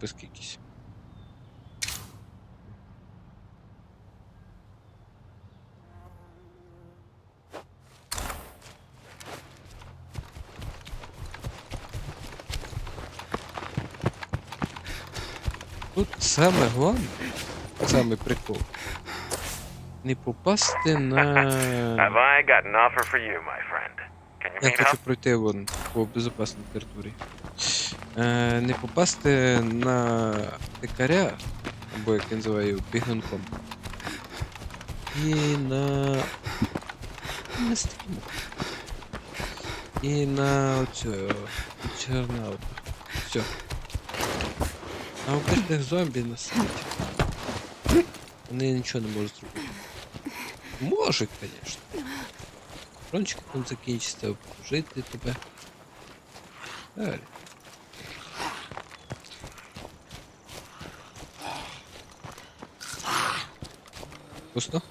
Списки якісь. Тут саме головне, саме прикол. Не попасти Have на. I got an offer for you, my friend? Can you Я хочу пройти вон по безопасній території. Е, не попасти на тикаря, або як я називаю, бігунком. І на. На стіну. І на оцю. Чорнаута. Все. А обичних зомбі на світі. Вони нічого не можуть зробити. Можуть, звісно. Патрончики там закінчиться, обслужити тебе. Далі. Pusto.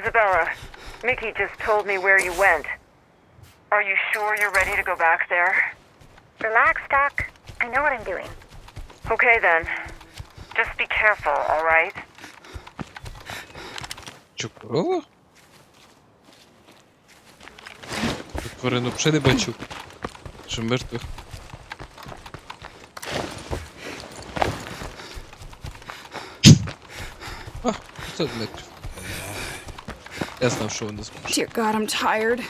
Isabella, Mickey just told me where you went. Are you sure you're ready to go back there? Relax, Doc. I know what I'm doing. Okay then. Just be careful, alright? Що, корова? Тут тварину взагалі не бачу. Що мертвих. А, 500 метрів. Я знав, що вони зможуть. Dear God, I'm tired.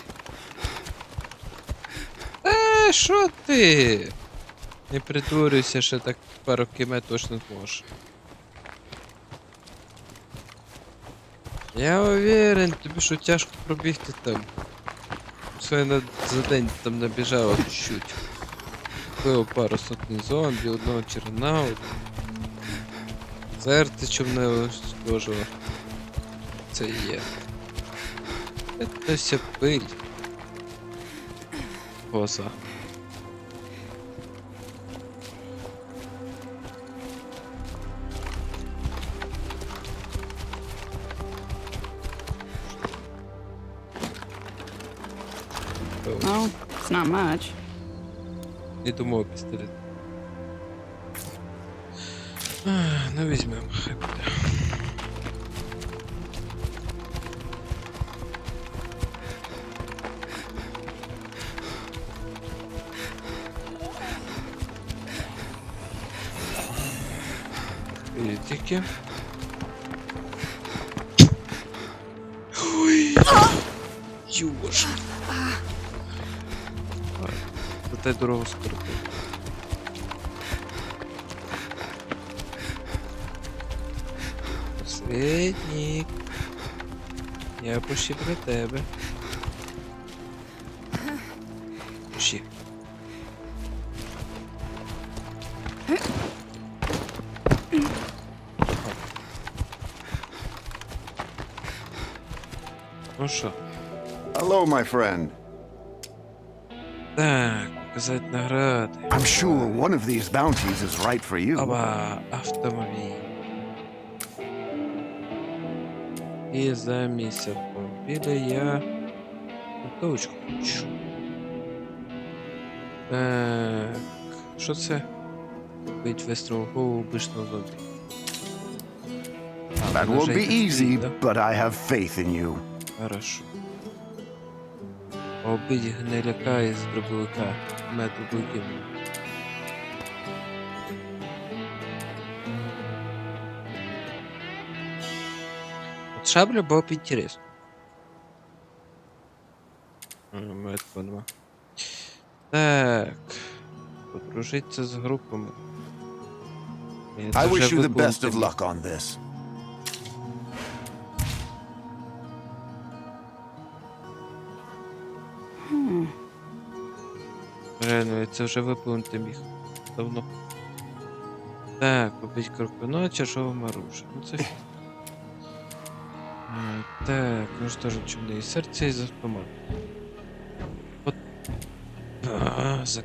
Е, що ти? Не притворюйся, що так пару кіме точно зможеш. Я уверен, тобі що тяжко пробігти там. Все на, за день там набіжало чуть-чуть. Було пару сотні зомбі, одного черна, серце не схожого. Це є. Пиль. Поза. Well, it's not much. Не думав пістолет. Ну візьмемо, хай буде. Тільки. Ой! Юж! Зате дорогу скоротив. Посередник. Я почти про тебе. Ну що? Hello, my friend. Так, показати награди. I'm sure one of these bounties is right for you. Оба, автомобіль. І замість автомобіля я винтовочку хочу. Так, що це? Бить вистріл в голову обичного зомбі. А, That вона won't вже be й easy, да? but I have faith in you. Хорошо. Обидь гниляка із дробовика. Метод гімну. От шабля було б інтересно. Метод по два. Так. Дружиться з групами. I wish you the best of luck on this. Реально, я це вже виповнити міг. Давно. Так, побить крокодила чашовим оружием. Ну це фі- Е, Так, ну що ж, чумне і серце із автомат. От. А, за...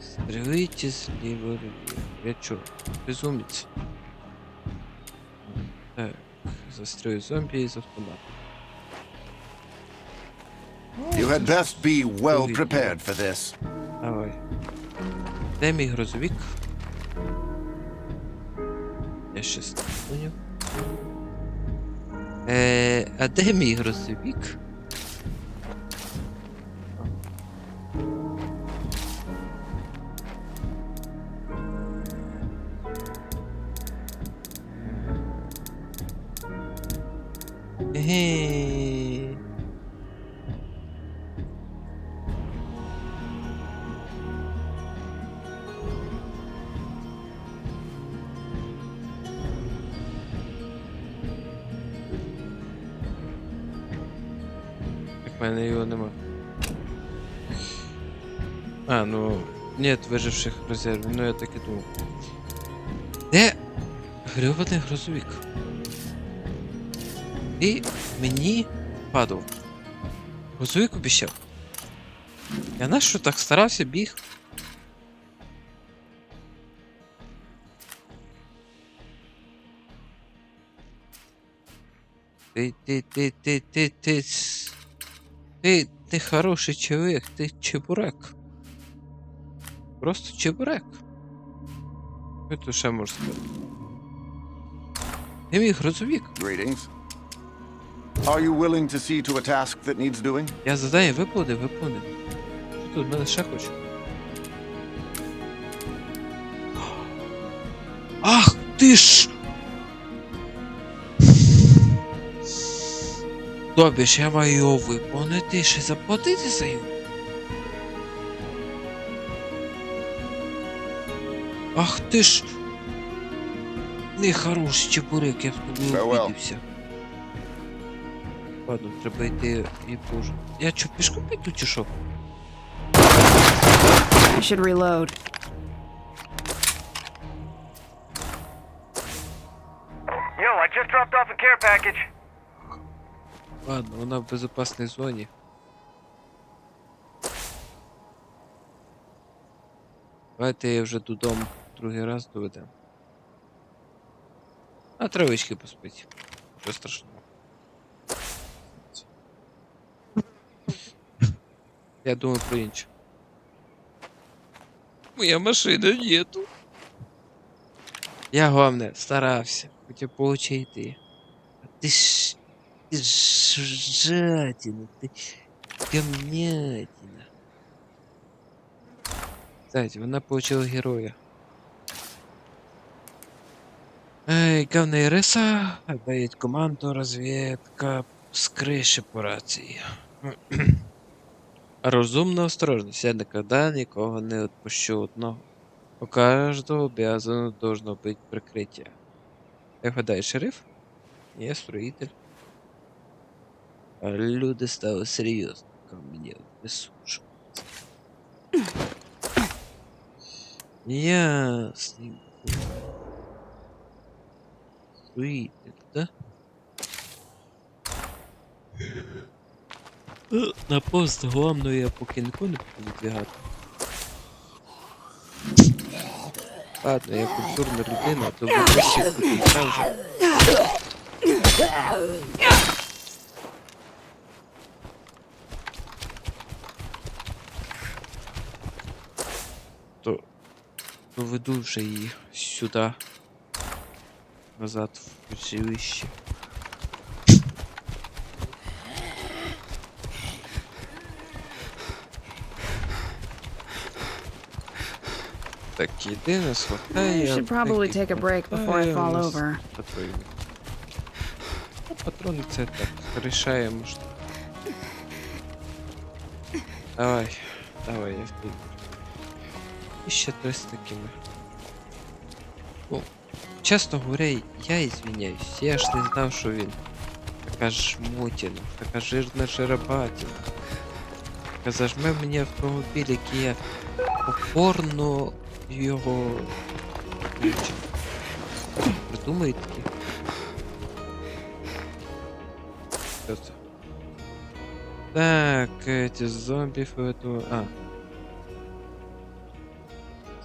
Стрелите слева влево. Я чё, безумец? Так, застрелю зомби из автомата. Had best be well prepared for this. Давай. Де мій грузовик? Я щас не. Е, а де мій грузовик? Ге. Мене його нема. А, ну. Нет виживших резервів, ну я так і думав. Де грьобаний грузовик? І мені падав. Грузовик обіщав. Я на що так старався біг? Ти, ти, ти, ти, ти, ти, ти, ти хороший чоловік, ти чебурек. Просто чебурек. Тут ще можу сказати? Ти мій грузовик. Greetings. Are you willing to see to a task that needs doing? Я задаю виповнив, виповнив. Що тут мене ще хоче? Ах ти ж! Добре, ж я маю його виповнити і ще заплатити за його. Ах ти ж! Нехороший чебурек, я в тобі Farewell. Ладно, треба йти і позже. Я чо, пішком піду чи що? I should reload. Yo, I just dropped off a care package. Ладно, вона в безопасній зоні. Давайте я вже додому другий раз доведем. А травички поспить. Що страшного. Я думаю про інше. Моя машина нету. Я головне старався, хотів получити. А ти ж ты ж жадина, ты гомнятина. Кстати, вона получила героя. Эй, говная риса, дает команду разведка с крыши по рації. Розумна осторожність, я никогда нікого не відпущу одного. У каждого обязано должно быть прикриття. Як гадаєш, шериф? Ні, строїтель. А люди стали серйозно ко мені прислушиваться. Ясненько. Строитель, да? Е, На пост головного я поки нікого не буду відвігати. Ладно, я культурна людина, то випустіть тут вже. То доведу вже її сюди. Назад в училище. Так, єдине схватає. I should probably take a break before I fall over. Патрони. Патрони це так, рішаємо. що- Давай, давай, я впевнений. Ще три з такими. Ну, чесно говоря, я извиняюсь, я ж не знав, що він така жмотіна, така жирна жеребатіна. Така зажме мені автомобіль, який я опорно його включив. Придумай такі. Так, эти зомбі фото. А.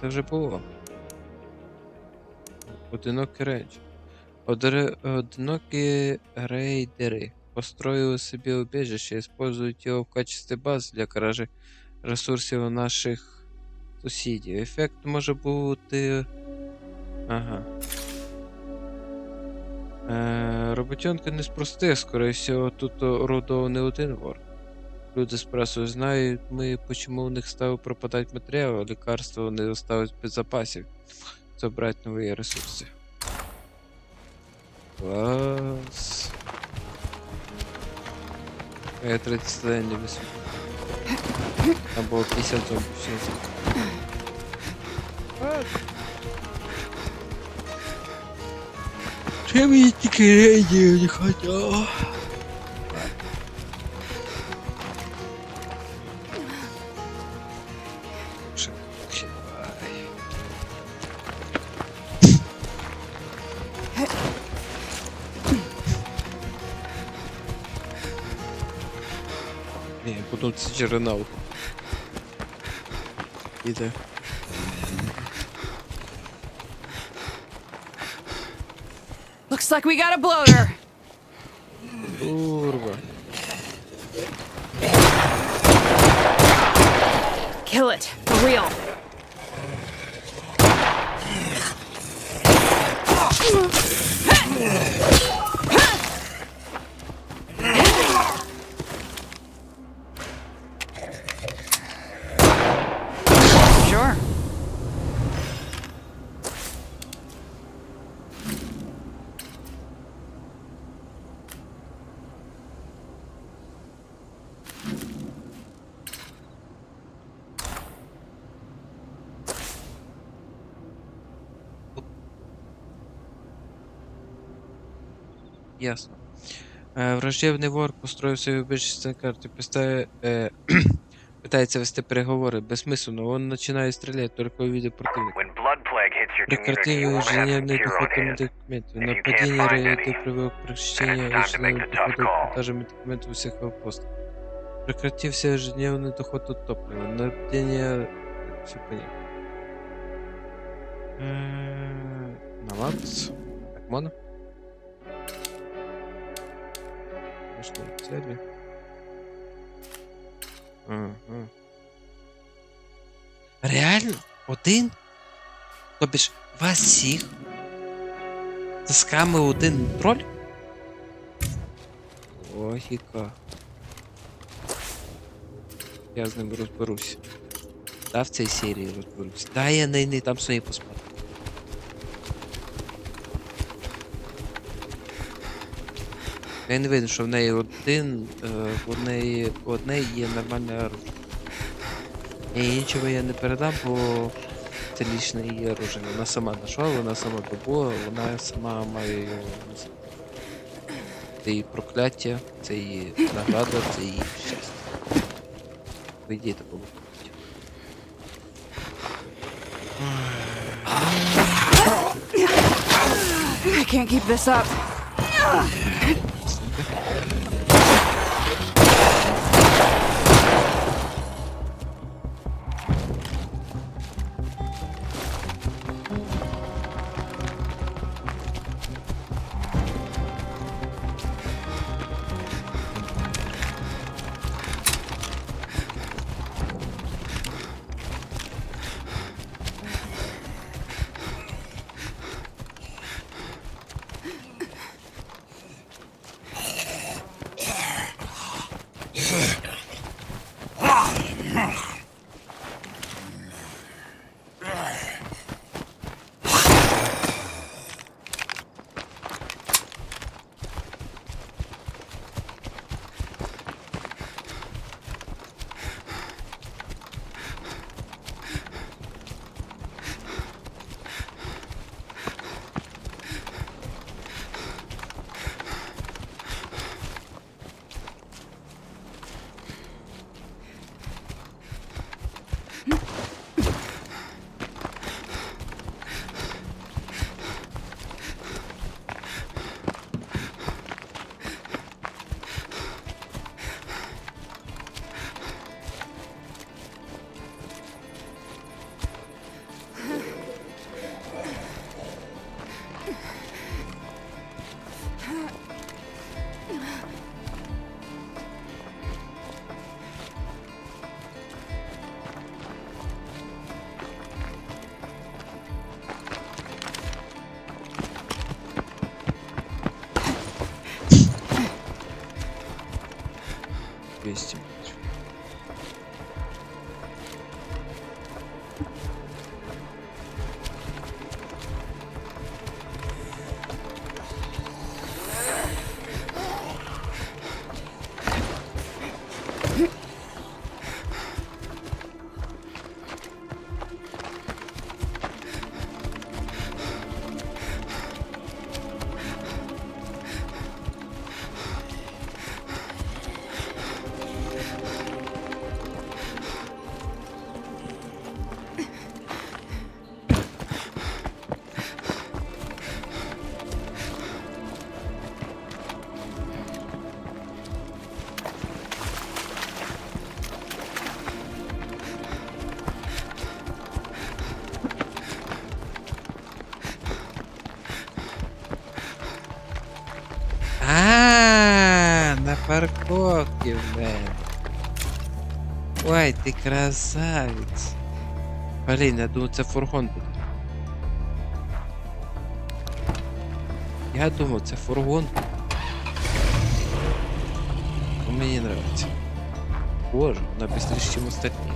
Це вже було. Рейндж. Одре... Одинокі рейдери построили собі убежище і использують його в качестві баз для кражі ресурсів наших сусідів. Ефект може бути. Ага. Е, роботенка не з простих, скоріше всього, тут орудував не один вор. Люди з пресою знають, ми, почему у них став пропадати матеріал, а лікарства вони оставить без запасів. Забрати нові ресурси. Клас. Я 30 не висвітлю. Там було 50 зомбів, все. Чим я тільки рейдів не хотів? dotknąć Looks like we got a bloater. Ясно. Е, враждебний вор построїв свою більшість карти, пистає, е, питається вести переговори. Безсмислено, він починає стріляти, тільки увидить противника. When blood plague hits your community, you Прекратив won't have ежедневный secure доход on hand. медикаментов. If you can't Нападение find рейды any, привело к then прекращению it's time to make ежедневного the tough дохода call. продажи медикаментов у всех авпостов. Прекратился ежедневный доход от топлива. Нападение... Все понятно. М, На макс. Так, моно. Точные цели. Ага. Реально? Один? Тобі ж вас всіх? Заскамив один троль? Логіка. Я з ним розберусь. Да, в цій серії розберусь. Да, я не, не там свої посмотрю. Я не видно, що в неї один, е, в однеї є нормальне оружие. І іншого я не передам, бо це лічне її оружие. Вона сама знайшла, вона сама добула, вона сама має його. Це її прокляття, це її награда, це її щастя. Ідеї було. I can't keep this up. Парковки в. Ой, ти красавець. Блін, я думав, це фургон буде. Я думав, це фургон. Ну, Мені нравится. Боже, вона быстрее, чем остальные.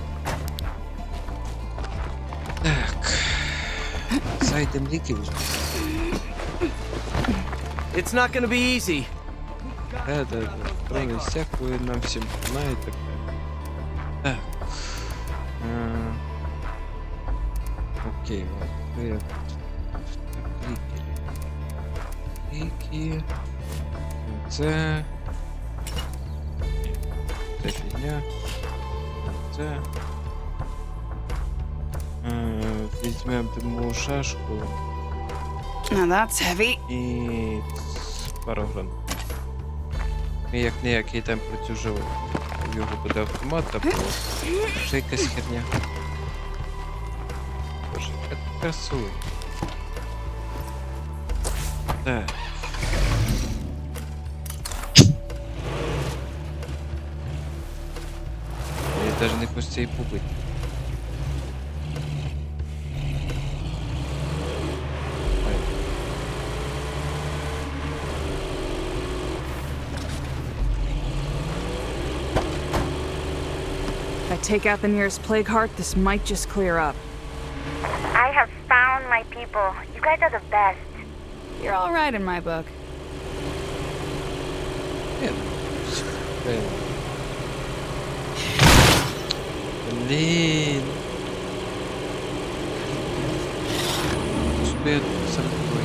Так. Зайдем ліки візьмемо. It's not gonna be easy. Да, да, да. Кроме всякую нам всем и так. А, Окей. Я... Так, ліки. Ліки. Це. Це фігня. Це. Візьмемо димову шашку Now that's heavy. і пару гранат. Як не як йдемо про цю живу. У нього буде автомат або ще якась херня. Боже, ти красує. Так. Я навіть не хочу цієї take out the nearest plague heart, this might just clear up. I have found my people. You guys are the best. You're all right in my book. Ні, ну, Блін. Блін. Що я тут сам такой?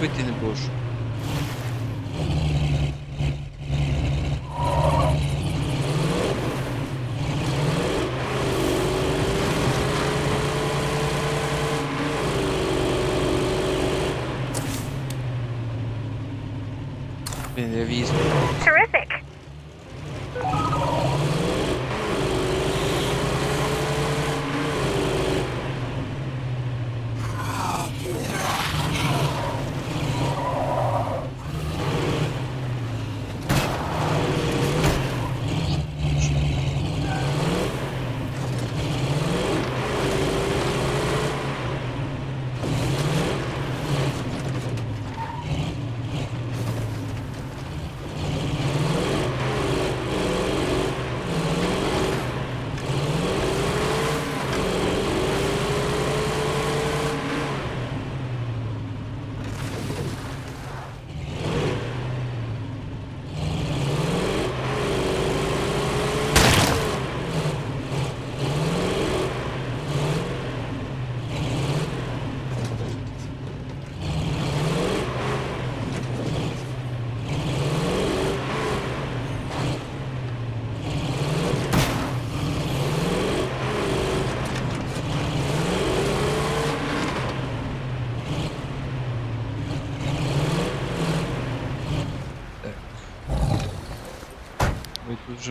Пити не можу. Блін, я візьму. Terrific.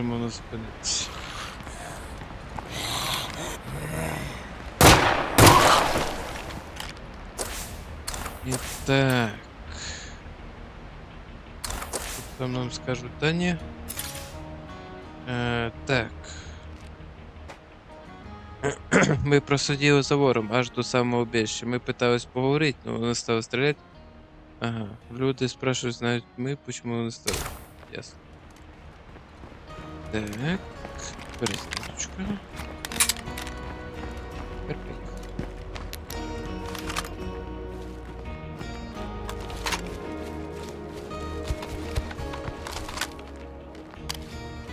Ми тут вже можна зупинитися. І так. Тут там нам скажуть, да ні. Е, так. Ми просиділи за вором аж до самого убіжища. Ми питались поговорити, але вони стали стріляти. Ага. Люди спрашивают, знають ми, почему вони стали. Ясно. Так.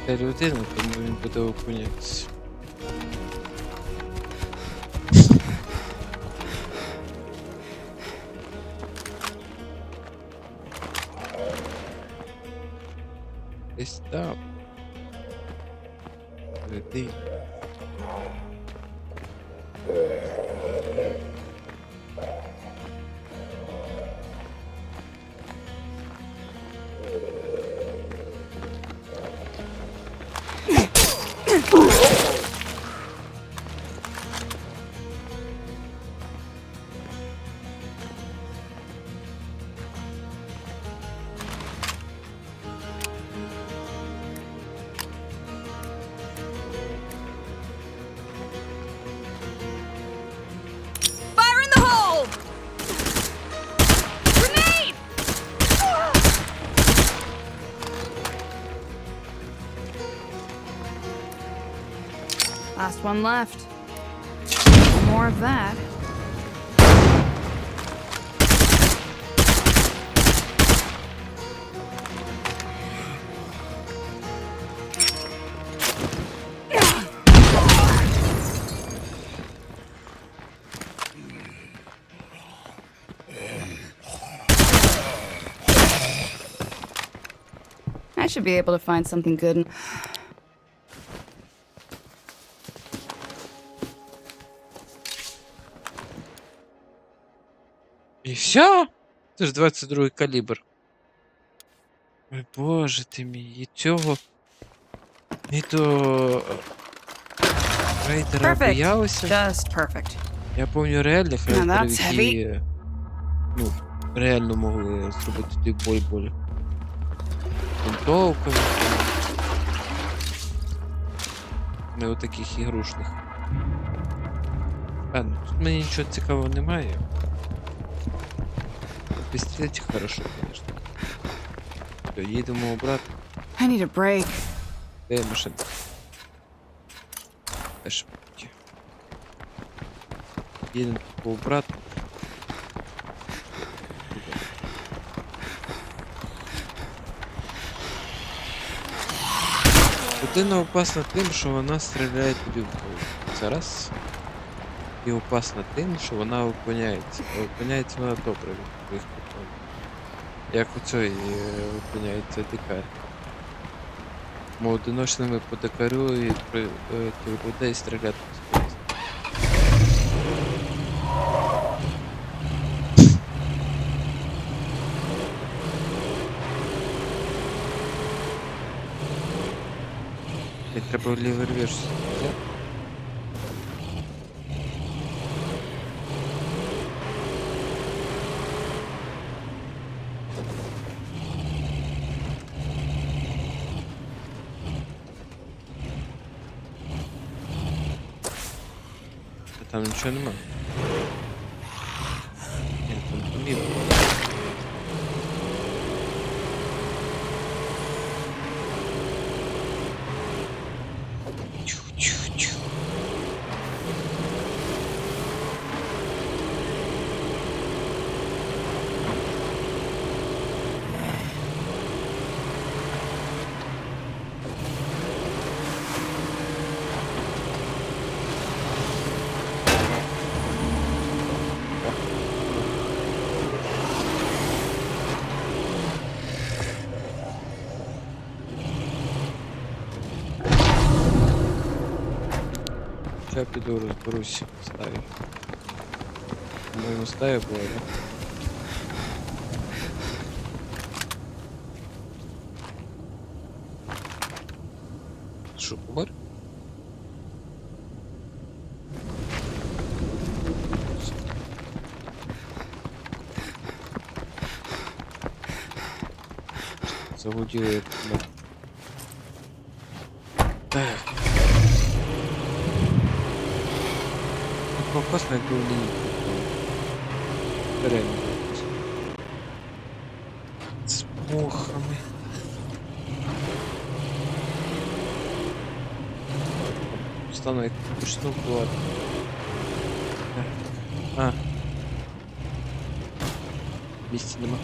Це людина, тому він буде окунятися. One left. More of that. I should be able to find something good. Все? Це ж 22 калібр. Ой, боже ти мій, і цього. І до. Рейдера боялися. Just perfect. Я пам'ятаю реальних рейдерів, які. Ну, реально могли зробити тобі боль-боль. Винтовками. Не отаких ігрушних. А, ну тут мені нічого цікавого немає. Пістолетик хорошо, конечно. То їдемо обратно. I need a break. Де машина? Є. Їдемо по обратно. Людина опасна тим, що вона стріляє тобі в голову. Це раз. І опасна тим, що вона опиняється. А опиняється вона добре від твоїх патронів. Як у цій опиняється дикар. Мо одиночними по дикарю і при е, людей стріляти. треба лівий реверс. Взяти. А Там нічого нема. Ні, там тумів. Чу-чу-чу. Сейчас піду розберусь в ставі. По-моєму, стая була, да? Що, помер? Загуділо як помер. Так. Ну, класно, якби в лінійку. Реально. З мохами. Стану як почну вбивати. А. Місця нема.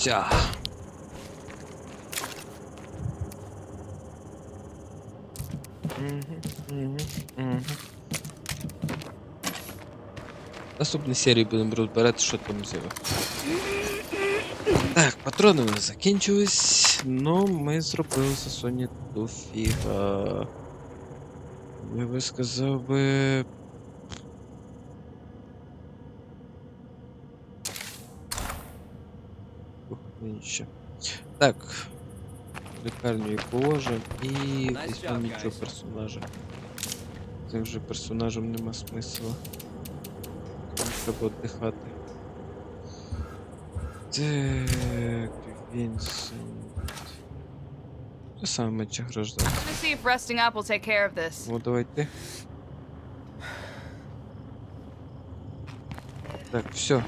Все. Наступній серії будемо розбирати, що там зіло. Так, патрони у нас закінчились, но ми зробили за Соні дофіга. Я би сказав би. Ух. Так. Лікарню і положимо і візьмемо нічого персонажа. Цим же персонажем нема смисла. Треба віддихати. Так, Вінсент. Це саме менше граждан. Let's see if up will take care of this. Ну, давайте. Так, все.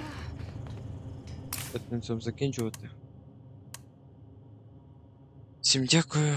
Будемо закінчувати. Всім дякую.